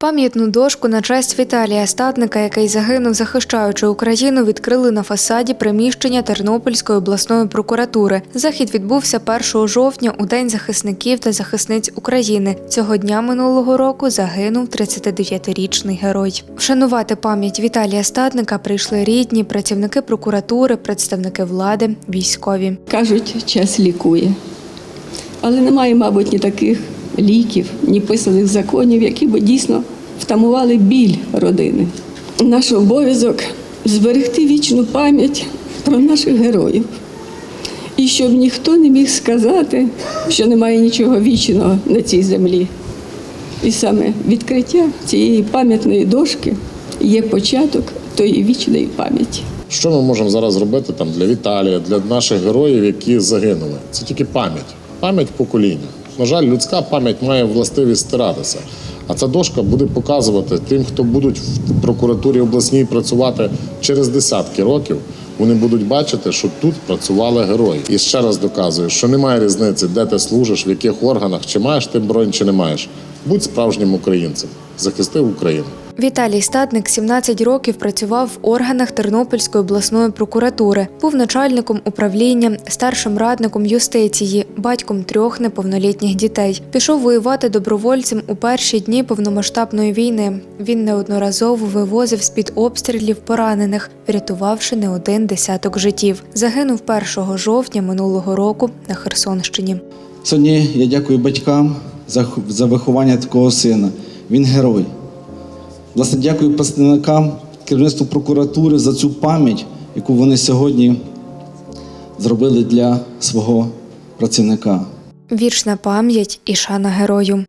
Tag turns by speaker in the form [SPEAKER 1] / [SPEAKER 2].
[SPEAKER 1] Пам'ятну дошку на честь Віталія Статника, який загинув, захищаючи Україну, відкрили на фасаді приміщення Тернопільської обласної прокуратури. Захід відбувся 1 жовтня у День захисників та захисниць України. Цього дня минулого року загинув 39-річний герой. Вшанувати пам'ять Віталія Статника прийшли рідні, працівники прокуратури, представники влади, військові.
[SPEAKER 2] Кажуть, час лікує. Але немає, мабуть, ні таких ліків, ні писаних законів, які б дійсно втамували біль родини. Наш обов'язок зберегти вічну пам'ять про наших героїв. І щоб ніхто не міг сказати, що немає нічого вічного на цій землі. І саме відкриття цієї пам'ятної дошки є початок тої вічної пам'яті.
[SPEAKER 3] Що ми можемо зараз зробити там для Віталія, для наших героїв, які загинули? Це тільки пам'ять, пам'ять покоління. На жаль, людська пам'ять має властивість стиратися. А ця дошка буде показувати тим, хто будуть в прокуратурі обласній працювати через десятки років. Вони будуть бачити, що тут працювали герої. І ще раз доказую, що немає різниці, де ти служиш, в яких органах, чи маєш ти бронь, чи не маєш. Будь справжнім українцем, захисти Україну.
[SPEAKER 1] Віталій Статник 17 років працював в органах Тернопільської обласної прокуратури. Був начальником управління, старшим радником юстиції, батьком трьох неповнолітніх дітей. Пішов воювати добровольцем у перші дні повномасштабної війни. Він неодноразово вивозив з-під обстрілів поранених, врятувавши не один десяток життів. Загинув 1 жовтня минулого року на Херсонщині.
[SPEAKER 4] Сьогодні я дякую батькам за виховання такого сина. Він герой. Власне, дякую представникам керівництву прокуратури за цю пам'ять, яку вони сьогодні зробили для свого працівника.
[SPEAKER 1] Вічна пам'ять і шана герою.